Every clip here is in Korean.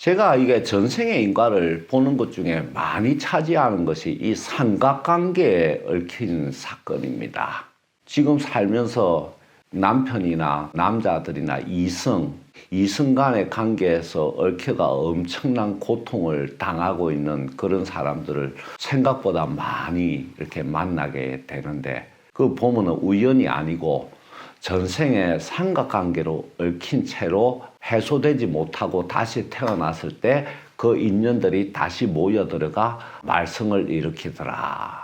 제가 이게 전생의 인과를 보는 것 중에 많이 차지하는 것이 이 삼각관계에 얽힌 사건입니다. 지금 살면서 남편이나 남자들이나 이성, 이성 간의 관계에서 얽혀가 엄청난 고통을 당하고 있는 그런 사람들을 생각보다 많이 이렇게 만나게 되는데 그 보면은 우연이 아니고 전생에 삼각관계로 얽힌 채로 해소되지 못하고 다시 태어났을 때 그 인연들이 다시 모여 들어가 말썽을 일으키더라.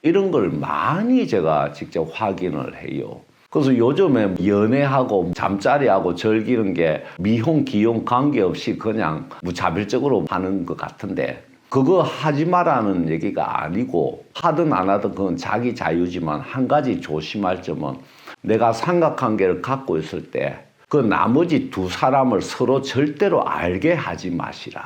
이런 걸 많이 제가 직접 확인을 해요. 그래서 요즘에 연애하고 잠자리하고 즐기는 게 미혼, 기혼 관계없이 그냥 무차별적으로 하는 것 같은데 그거 하지 마라는 얘기가 아니고 하든 안 하든 그건 자기 자유지만 한 가지 조심할 점은 내가 삼각관계를 갖고 있을 때 그 나머지 두 사람을 서로 절대로 알게 하지 마시라.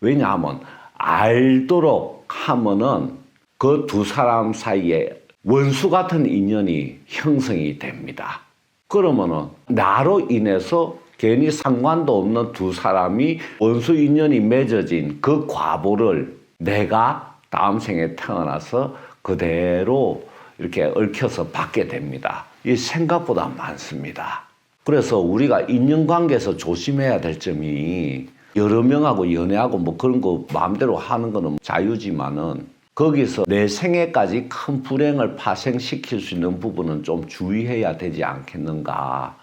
왜냐하면 알도록 하면은 그 두 사람 사이에 원수 같은 인연이 형성이 됩니다. 그러면은 나로 인해서 괜히 상관도 없는 두 사람이 원수 인연이 맺어진 그 과보를 내가 다음 생에 태어나서 그대로 이렇게 얽혀서 받게 됩니다. 이 생각보다 많습니다. 그래서 우리가 인연관계에서 조심해야 될 점이 여러 명하고 연애하고 뭐 그런 거 마음대로 하는 거는 자유지만은 거기서 내 생애까지 큰 불행을 파생시킬 수 있는 부분은 좀 주의해야 되지 않겠는가.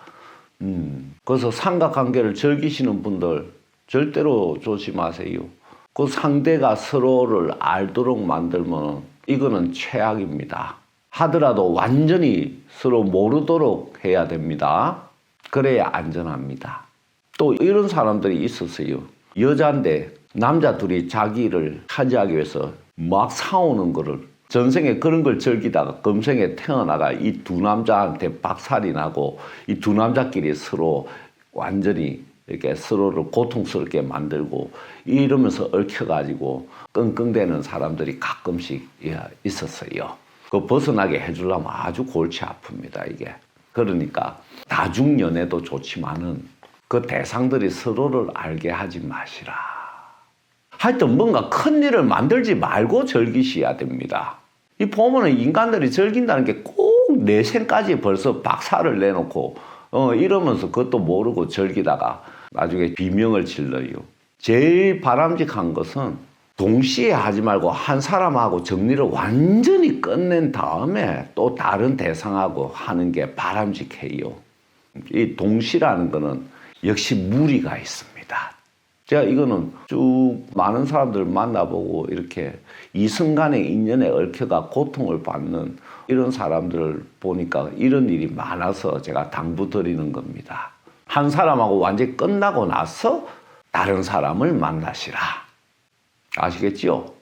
음, 그래서 삼각관계를 즐기시는 분들 절대로 조심하세요. 그 상대가 서로를 알도록 만들면 이거는 최악입니다. 하더라도 완전히 서로 모르도록 해야 됩니다. 그래야 안전합니다. 또 이런 사람들이 있었어요. 여자인데 남자 둘이 자기를 차지하기 위해서 막 싸우는 거를 전생에 그런 걸 즐기다가 금생에 태어나가 이 두 남자한테 박살이 나고 이 두 남자끼리 서로 완전히 이렇게 서로를 고통스럽게 만들고 이러면서 얽혀가지고 끙끙대는 사람들이 가끔씩 예, 있었어요. 그 벗어나게 해주려면 아주 골치 아픕니다, 이게. 그러니까 다중연애도 좋지만은 그 대상들이 서로를 알게 하지 마시라. 하여튼 뭔가 큰 일을 만들지 말고 즐기셔야 됩니다. 이 보면은 인간들이 즐긴다는 게 꼭 내 생까지 벌써 박살을 내놓고 어 이러면서 그것도 모르고 즐기다가 나중에 비명을 질러요. 제일 바람직한 것은 동시에 하지 말고 한 사람하고 정리를 완전히 끝낸 다음에 또 다른 대상하고 하는 게 바람직해요. 이 동시라는 거는 역시 무리가 있습니다. 제가 이거는 쭉 많은 사람들 만나보고 이렇게 이순간의 인연에 얽혀가 고통을 받는 이런 사람들을 보니까 이런 일이 많아서 제가 당부 드리는 겁니다. 한 사람하고 완전히 끝나고 나서 다른 사람을 만나시라. 아시겠죠?